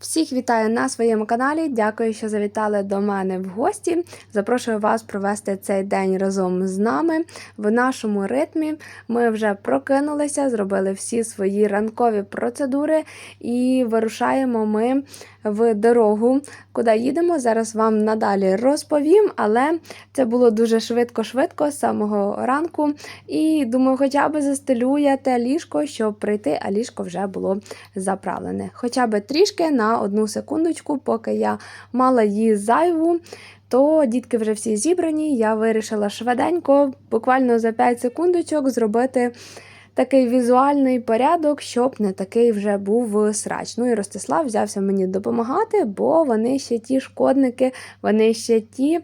Всіх вітаю на своєму каналі. Дякую, що завітали до мене в гості. Запрошую вас провести цей день разом з нами в нашому ритмі. Ми вже прокинулися, зробили всі свої ранкові процедури і вирушаємо ми в дорогу, куди їдемо. Зараз вам надалі розповім, але це було дуже швидко-швидко з самого ранку. І думаю, хоча б застелю я те ліжко, щоб прийти, а ліжко вже було заправлене. Хоча б трішки на одну секундочку, поки я мала її зайву. То дітки вже всі зібрані. Я вирішила швиденько, буквально за 5 секундочок, зробити такий візуальний порядок, щоб не такий вже був срач. Ну і Ростислав взявся мені допомагати, бо вони ще ті шкодники, вони ще ті.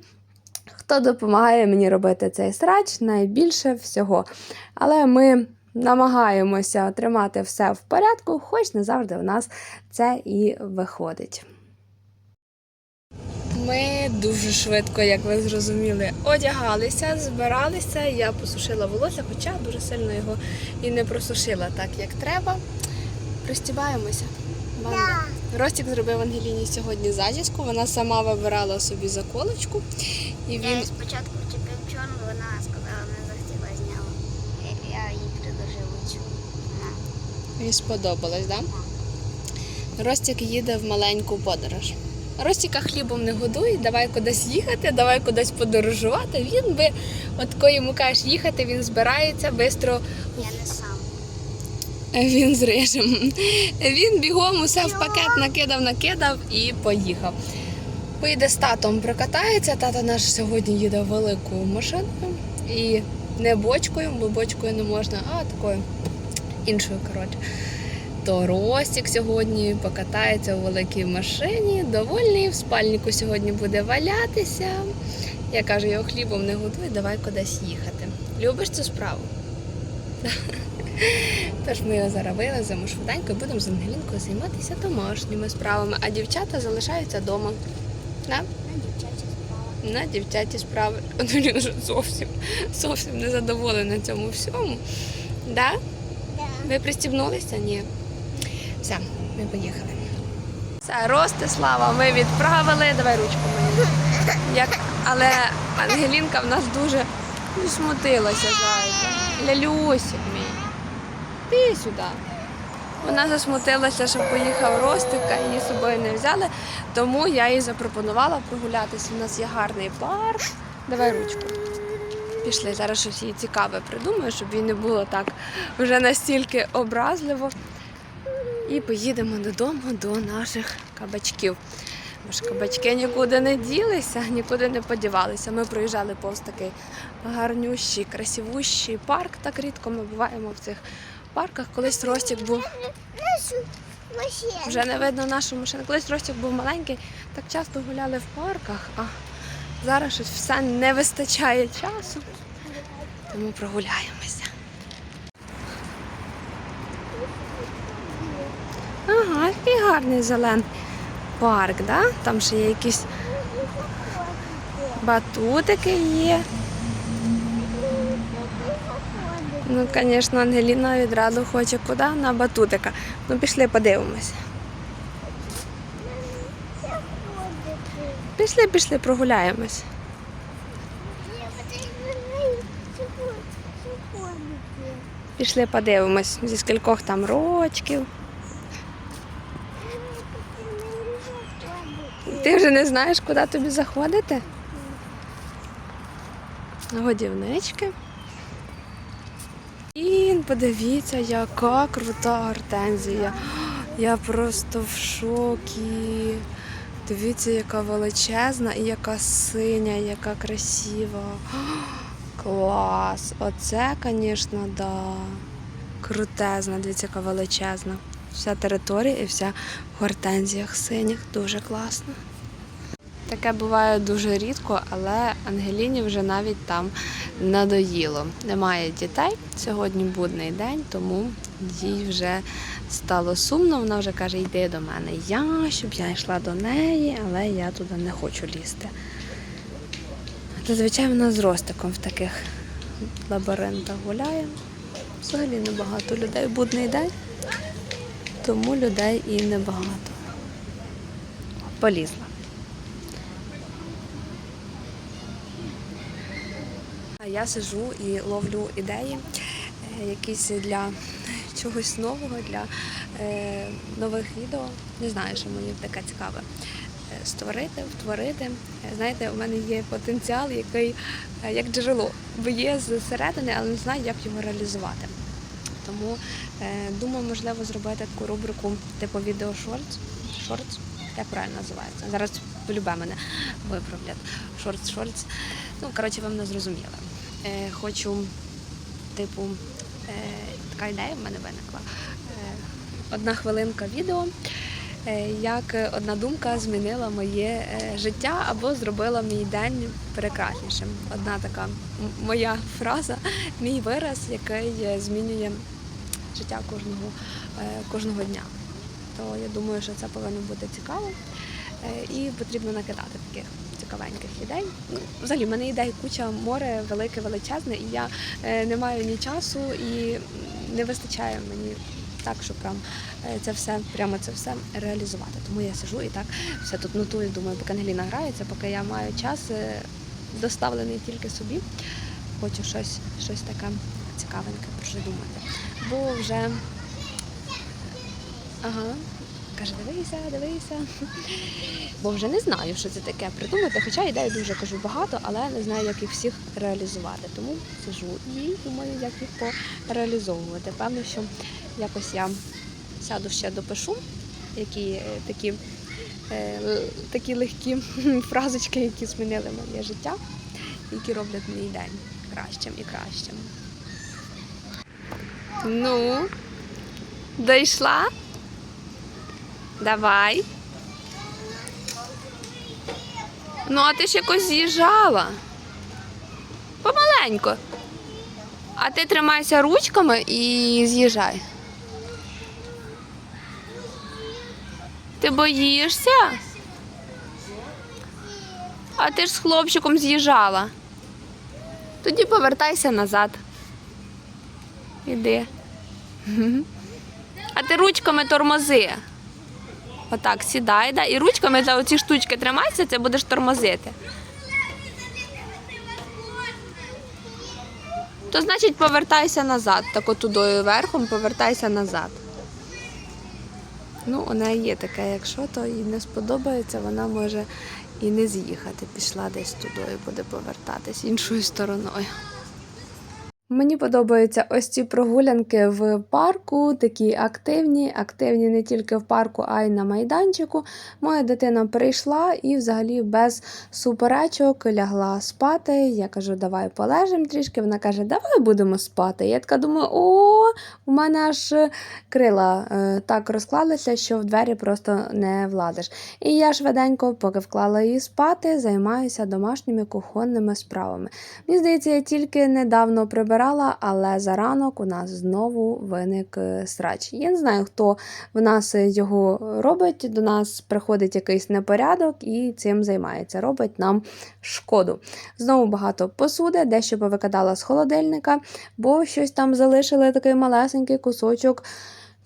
Хто допомагає мені робити цей срач найбільше всього. Але ми намагаємося тримати все в порядку, хоч не завжди в нас це і виходить. Ми дуже швидко, як ви зрозуміли, одягалися, збиралися. Я посушила волосся, хоча дуже сильно його і не просушила так, як треба. Пристібаємося. Ростік зробив Ангеліні сьогодні зачіску. Вона сама вибирала собі заколочку. І Я він її спочатку вчепив чорну, вона сказала, не захотіла зняла. Я, я їй предложив цю. Їй сподобалось, так? Да? Ростік їде в маленьку подорож. Ростіка хлібом не годують, давай кудись їхати, давай кудись подорожувати. Він би, от коли йому кажеш їхати, він збирається, швидко Я не сам. він з рижем. Він бігом усе в пакет накидав, накидав і поїхав. Поїде з татом, прокатається. Тато наш сьогодні їде великою машиною і не бочкою, бо бочкою не можна, а такою іншою, коротше. То Ростік сьогодні покатається у великій машині, довольний, в спальнику сьогодні буде валятися. Я кажу, його хлібом не готуй, давай кудись їхати. Любиш цю справу? Тож ми його зараз вилазимо швиденько і будемо з Ангелінкою займатися домашніми справами, а дівчата залишаються вдома. На дівчачі спала. На дівчаті справи. Ангеліна вже зовсім, зовсім не задоволена цьому всьому. Да? Ви пристібнулися? Ні. Все, ми поїхали. Все, Ростислава, ми відправили. Давай ручку мені. Як... Але Ангелінка в нас дуже смутилася, зайка. Мій. Ти сюди. Вона засмутилася, що поїхав Ростика, її з собою не взяли, тому я їй запропонувала прогулятися. У нас є гарний парк. Давай ручку. Пішли, зараз щось їй цікаве придумаю, щоб їй не було так вже настільки образливо. І поїдемо додому до наших кабачків. Бо ж кабачки нікуди не ділися, нікуди не подівалися. Ми проїжджали повз такий гарнющий, красивущий парк. Так рідко ми буваємо в цих парках. Колись Ростік був вже не видно нашу машину. Колись Ростік був маленький, так часто гуляли в парках, а зараз щось все не вистачає часу, тому прогуляємося. Ага, який гарний зелений парк, да? Там ще є якісь батутики є. Ну, звісно, Ангеліна відразу хоче куди? На батутика. Ну, пішли подивимось. Пішли, пішли, прогуляємось. Пішли подивимось, зі скількох там рочків. Ти вже не знаєш, куди тобі заходити? Годівнички. І подивіться, яка крута гортензія. Я просто в шокі. Дивіться, яка величезна і яка синя, яка красива. Клас! Оце, звісно, да. Крутезна, дивіться, яка величезна. Вся територія і вся в гортензіях синіх. Дуже класно. Таке буває дуже рідко, але Ангеліні вже навіть там надоїло. Немає дітей. Сьогодні будний день, тому їй вже стало сумно. Вона вже каже, йди до мене. Я, щоб я йшла до неї, але я туди не хочу лізти. Зазвичай вона з ростиком в таких лабіринтах гуляє. Взагалі небагато людей. Будний день, тому людей і небагато. полізла. Я сижу і ловлю ідеї, е, якісь для чогось нового, для е, нових відео. Не знаю, що мені таке цікаве. е, Створити, втворити. Е, Знаєте, у мене є потенціал, який е, як джерело, бо зсередини, але не знаю, як його реалізувати. Тому е, думаю, можливо, зробити таку рубрику типу відео шортс. Шортс, як правильно називається? Зараз полюбе мене виправлять. Шортс. Ну, коротше, ви мене зрозуміли. Е, хочу, типу, е, така ідея в мене виникла. Е, одна хвилинка відео, е, як одна думка змінила моє е, життя або зробила мій день прекраснішим. Одна така моя фраза, мій вираз, який е, змінює життя кожного, е, кожного дня. То я думаю, що це повинно бути цікаво. Е, І потрібно накидати таких цікавеньких ідей. Взагалі, в мене ідей куча, море велике, величезне, і я е, не маю ні часу і не вистачає мені так, щоб прям е, це все, прямо це все реалізувати. Тому я сижу і так все тут нотую, думаю, поки Ангеліна грається, поки я маю час е, доставлений тільки собі. Хочу щось, щось таке цікавеньке придумати. Бо вже ага. Каже, дивися, дивися. Бо вже не знаю, що це таке придумати. Хоча ідей дуже кажу багато, але не знаю, як їх всіх реалізувати. Тому сижу і думаю, як їх реалізовувати. Певно, що якось я сяду ще допишу, які е, такі, е, такі легкі фразочки, які змінили моє життя, які роблять мій день кращим і кращим. Ну, дійшла? Давай. Ну, а ти ж якось з'їжджала. Помаленько. А ти тримайся ручками і з'їжджай. Ти боїшся? А ти ж з хлопчиком з'їжджала. Тоді повертайся назад. Іди. А ти ручками тормози. Отак, сідай, да, і ручками за оці штучки тримайся, це будеш тормозити. То значить повертайся назад. Так от тудою верхом повертайся назад. Ну, у неї є таке, якщо то їй не сподобається, вона може і не з'їхати. Пішла десь тудою, буде повертатись іншою стороною. Мені подобаються ось ці прогулянки в парку, такі активні, активні не тільки в парку, а й на майданчику. Моя дитина прийшла і взагалі без суперечок лягла спати. Я кажу, давай полежимо трішки. Вона каже, давай будемо спати. Я така думаю, о, у мене аж крила е, так розклалися, що в двері просто не влазиш. І я швиденько, поки вклала її спати, займаюся домашніми кухонними справами. Мені здається, я тільки недавно прибирала, але за ранок у нас знову виник е, срач. Я не знаю, хто в нас його робить. До нас приходить якийсь непорядок і цим займається. Робить нам шкоду. Знову багато посуди, дещо повикидала з холодильника, бо щось там залишили такий малесенький кусочок.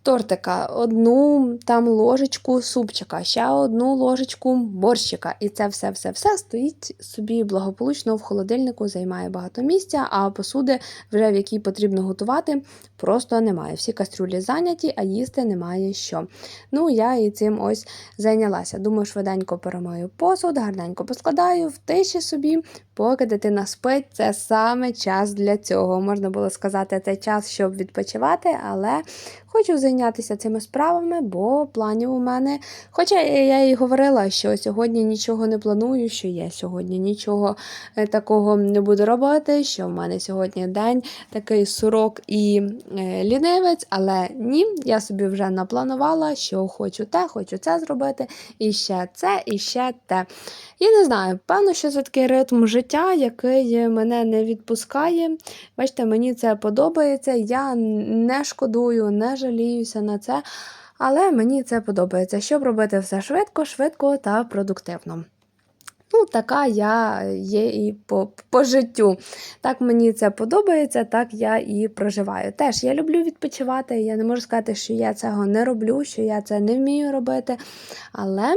Тортика, одну там ложечку супчика, ще одну ложечку борщика. І це все-все-все стоїть собі благополучно в холодильнику, займає багато місця, а посуди, вже в якій потрібно готувати, просто немає. Всі кастрюлі зайняті, а їсти немає що. Ну, я і цим ось зайнялася. Думаю, швиденько перемою посуд, гарненько поскладаю в тиші собі, поки дитина спить. Це саме час для цього. Можна було сказати, це час, щоб відпочивати, але хочу зайнятися цими справами, бо планів у мене. Хоча я і говорила, що сьогодні нічого не планую, що я сьогодні нічого е, такого не буду робити, що в мене сьогодні день такий сурок і е, лінивець, але ні, я собі вже напланувала, що хочу те, хочу це зробити, і ще це, і ще те. Я не знаю, певно, що це такий ритм життя, який мене не відпускає. Бачите, мені це подобається. Я не шкодую, не жаліюся на це, але мені це подобається, щоб робити все швидко, швидко та продуктивно. Ну, така я є і по, по життю. Так мені це подобається, так я і проживаю. Теж я люблю відпочивати. Я не можу сказати, що я цього не роблю, що я це не вмію робити. Але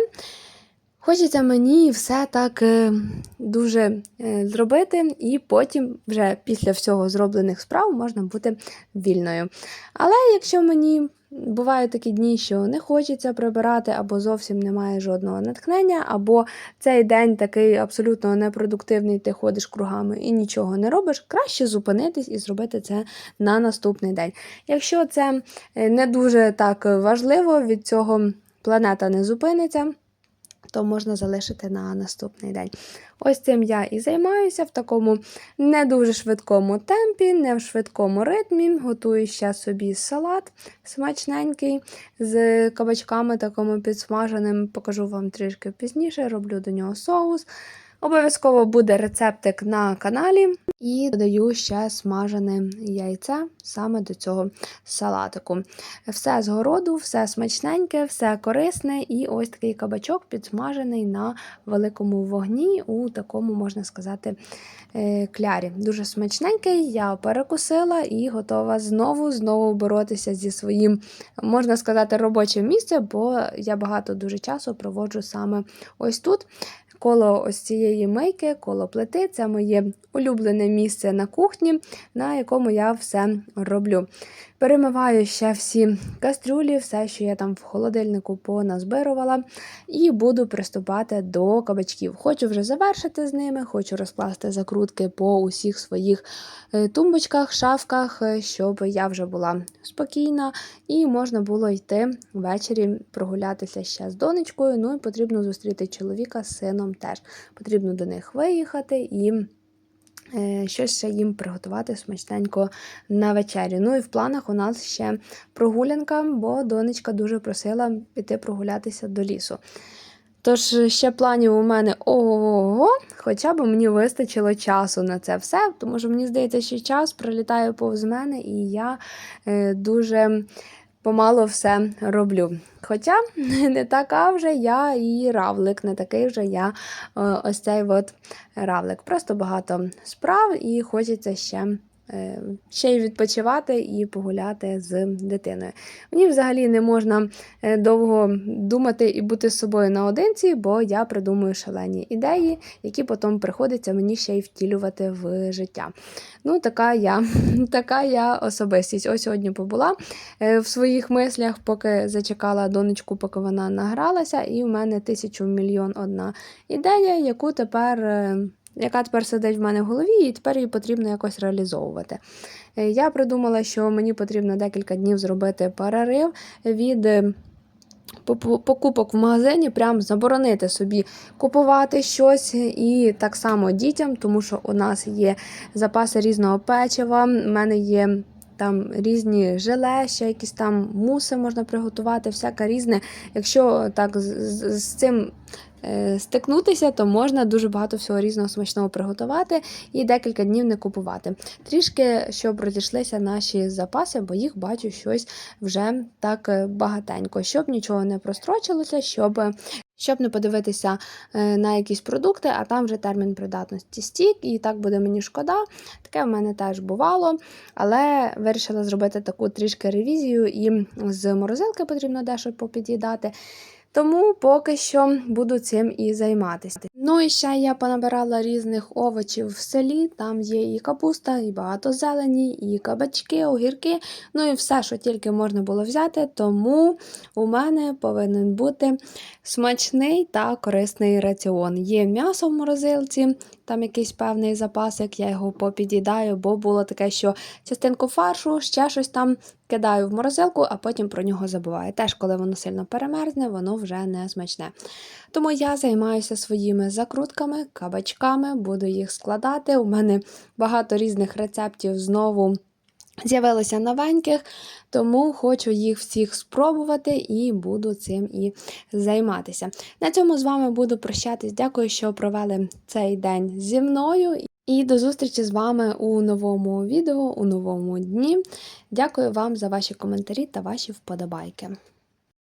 Хочеться мені все так е, дуже е, зробити, і потім, вже після всього зроблених справ, можна бути вільною. Але якщо мені бувають такі дні, що не хочеться прибирати, або зовсім немає жодного натхнення, або цей день такий абсолютно непродуктивний, ти ходиш кругами і нічого не робиш, краще зупинитись і зробити це на наступний день. Якщо це е, не дуже так важливо, від цього планета не зупиниться то можна залишити на наступний день. Ось цим я і займаюся в такому не дуже швидкому темпі, не в швидкому ритмі. Готую ще собі салат смачненький з кабачками, такими підсмаженими. Покажу вам трішки пізніше, роблю до нього соус. Обов'язково буде рецептик на каналі. І додаю ще смажене яйце саме до цього салатику. Все з городу, все смачненьке, все корисне, і ось такий кабачок підсмажений на великому вогні у такому, можна сказати, е, клярі. Дуже смачненький, я перекусила і готова знову знову боротися зі своїм, можна сказати, робочим місцем, бо я багато дуже часу проводжу саме ось тут. Коло ось цієї мийки, коло плити це моє улюблене місце на кухні, на якому я все роблю. Перемиваю ще всі кастрюлі, все, що я там в холодильнику поназбирувала, і буду приступати до кабачків. Хочу вже завершити з ними, хочу розкласти закрутки по усіх своїх е, тумбочках, шафках, е, щоб я вже була спокійна і можна було йти ввечері прогулятися ще з донечкою. Ну і потрібно зустріти чоловіка з сином теж. Потрібно до них виїхати і. Е, щось ще їм приготувати смачненько на вечерю. Ну і в планах у нас ще прогулянка, бо донечка дуже просила піти прогулятися до лісу. Тож ще планів у мене ого, хоча б мені вистачило часу на це все, тому що мені здається, що час пролітає повз мене, і я е, дуже помало все роблю. Хоча не така вже я і равлик, не такий вже я е, ось цей от равлик. Просто багато справ і хочеться ще. Е, Ще й відпочивати і погуляти з дитиною. Мені взагалі не можна е, довго думати і бути з собою наодинці, бо я придумую шалені ідеї, які потім приходиться мені ще й втілювати в життя. Ну, така я, така я особистість. Ось сьогодні побула е, в своїх мислях, поки зачекала донечку, поки вона награлася, і в мене тисячу мільйон одна ідея, яку тепер. Яка тепер сидить в мене в голові, і тепер її потрібно якось реалізовувати. Е, Я придумала, що мені потрібно декілька днів зробити перерив від е, покупок в магазині, прям заборонити собі купувати щось і так само дітям, тому що у нас є запаси різного печива, в мене є. Там різні желе, ще якісь там муси можна приготувати, всяке різне. Якщо так з, з, з цим стикнутися, то можна дуже багато всього різного смачного приготувати і декілька днів не купувати. Трішки, щоб розійшлися наші запаси, бо їх бачу щось вже так е, багатенько, щоб нічого не прострочилося, щоб. Щоб не подивитися е, на якісь продукти, а там вже термін придатності стік, і так буде мені шкода. Таке в мене теж бувало. Але вирішила зробити таку трішки ревізію, і з морозилки потрібно дещо попід'їдати. Тому поки що буду цим і займатися. Ну і ще я понабирала різних овочів в селі. Там є і капуста, і багато зелені, і кабачки, огірки. Ну і все, що тільки можна було взяти. Тому у мене повинен бути смачний та корисний раціон. Є м'ясо в морозилці, там якийсь певний запасик, я його попід'їдаю, бо було таке, що частинку фаршу, ще щось там кидаю в морозилку, а потім про нього забуваю. Теж, коли воно сильно перемерзне, воно вже не смачне. Тому я займаюся своїми закрутками, кабачками, буду їх складати. У мене багато різних рецептів знову. З'явилося новеньких, тому хочу їх всіх спробувати і буду цим і займатися. На цьому з вами буду прощатись. Дякую, що провели цей день зі мною. І до зустрічі з вами у новому відео, у новому дні. Дякую вам за ваші коментарі та ваші вподобайки.